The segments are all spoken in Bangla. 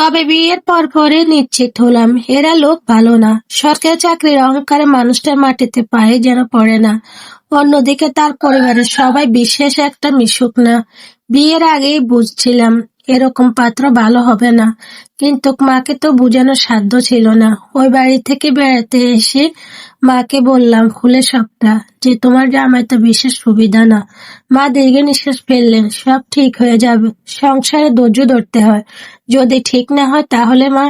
তবে বিয়ের পর পরে নিশ্চিত হলাম, এরা লোক ভালো না। সরকারি চাকরির অহংকারে মানুষটার মাটিতে পায়ে যেন পড়ে না। অন্যদিকে তার পরিবারের সবাই বিশেষ একটা মিশুক না। বিয়ের আগেই বুঝছিলাম এরকম পাত্র ভালো হবে না। কিন্তু মাকে তো বোঝানোর সাধ্য ছিল না। ওই বাড়ি থেকে বেড়াতে এসে মাকে বললাম খুলে সবটা, যে তোমার জামাই তো বিশেষ সুবিধা না। মা দীর্ঘ নিঃশ্বাস ফেললেন সব ঠিক হয়ে যাবে। সংসারে ধৈর্য ধরতে হয়। যদি ঠিক না হয় তাহলে মা,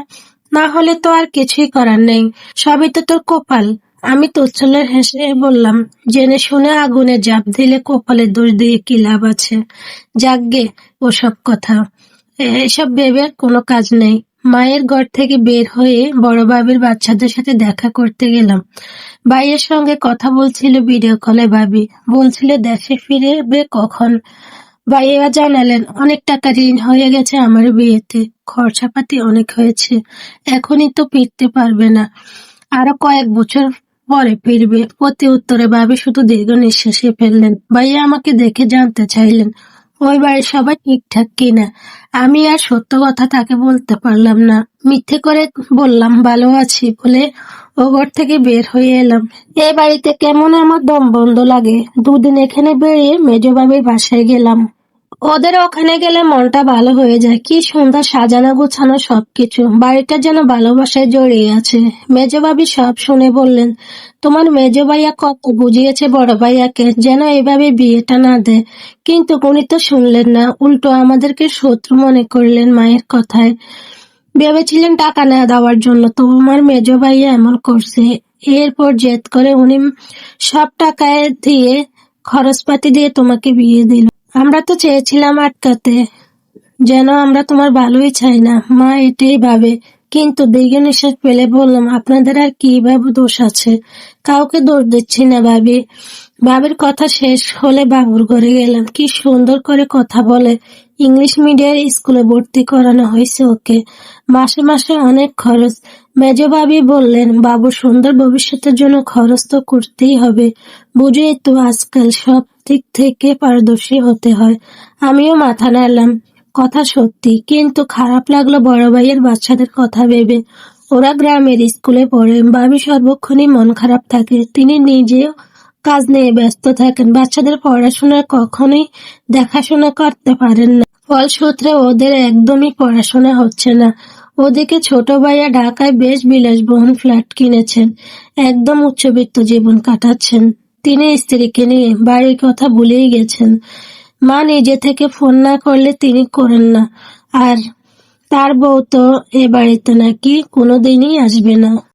না হলে তো আর কিছুই করার নেই। সবই তো তোর কপাল। আমি তোচ্ছলের হেসে বললাম, জেনে শুনে আগুনে জাপ দিলে কপালে দোষ দিয়ে কি লাভ আছে? যাকগে ওসব কথা। এসব ভেবে কোনো কাজ নেই। মায়ের ঘর থেকে বের হয়ে বড় বাবির বাচ্চাদের সাথে দেখা করতে গেলাম। ভাইয়ের সঙ্গে কথা বলছিল ভিডিও কলে ভাবি। বলছিল দেশে ফিরবে কখন? ভাইয়া জানালেন, অনেক টাকা ঋণ হয়ে গেছে আমার বিয়েতে। খরচাপাতি অনেক হয়েছে। এখনই তো ফিরতে পারবে না। আরও কয়েক বছর পরে ফিরবে। প্রতি উত্তরে ভাবি শুধু দীর্ঘ নিঃশ্বাসে ফেললেন। ভাইয়া আমাকে দেখে জানতে চাইলেন ওই বাড়ির সবাই ঠিকঠাক কিনা? আমি আর সত্য কথা তাকে বলতে পারলাম না। মিথ্যে করে বললাম, ভালো আছি বলে ও ঘর থেকে বের হয়ে এলাম। এ বাড়িতে কেমন আমার দম বন্ধ লাগে? দুদিন এখানে বেরিয়ে মেজবাবির বাসায় গেলাম। ওদের ওখানে গেলে মনটা ভালো হয়ে যায়। কি সুন্দর সাজানো গোছানো সবকিছু। বাড়িটা যেন ভালোবাসায় জড়িয়ে আছে। মেজো ভাবি সব শুনে বললেন, তোমার মেজো ভাইয়া কত বুঝিয়েছে বড় ভাইয়াকে যেন এভাবে বিয়েটা না দেয়। কিন্তু উনি তো শুনলেন না। উল্টো আমাদেরকে শত্রু মনে করলেন মায়ের কথায়। ভেবেছিলেন টাকা না দেওয়ার জন্য। তোমার মেজো ভাইয়া এমন করছে। এরপর জেদ করে উনি সব টাকায় দিয়ে খরচপাতি দিয়ে তোমাকে বিয়ে দিল। আমরা তো চেয়েছিলাম আটকাতে, যেন আমরা তোমার ভালোই চাই না। মা এটাই ভাবে। কিন্তু দীর্ঘ নিঃশ্বাস পেলে বললাম, আপনাদের আর কি ভাবে দোষ আছে? কাউকে দোষ দিচ্ছি না, ভাবি। বাবির কথা শেষ হলে বাবুর ঘরে গেলাম। কি সুন্দর করে কথা বলে। ইংলিশ মিডিয়ার স্কুলে ভর্তি করানো হয়েছে ওকে। মাসে মাসে অনেক খরচ। মেজ ভাবি বললেন, বাবু, সুন্দর ভবিষ্যতের জন্য খরচ তো করতেই হবে। বুঝেই তো আজকাল সব দিক থেকে পারদর্শী হতে হয়। আমিও মাথা নাড়লাম। কথা সত্যি, কিন্তু খারাপ লাগল বড় ভাইয়ের বাচ্চাদের কথা ভেবে। ওরা গ্রামের স্কুলে পড়ে, বাবি সর্বক্ষণই মন খারাপ থাকে। তিনি নিজেও কাজ নিয়ে ব্যস্ত থাকেন। বাচ্চাদের পড়াশোনা কখনোই দেখাশোনা করতে পারেন না। ফলসূত্রে ওদের একদমই পড়াশোনা হচ্ছে না। ওদিকে ছোট ভাইয়া ঢাকায় বেশ বিলাসবহুল ফ্ল্যাট কিনেছেন। একদম উচ্চবিত্ত জীবন কাটাচ্ছেন। তিনি স্ত্রীকে নিয়ে বাড়ির কথা ভুলেই গেছেন। মা নিজে থেকে ফোন না করলে তিনি করেন না। আর তার বউ তো এ বাড়িতে নাকি কোনোদিনই আসবে না।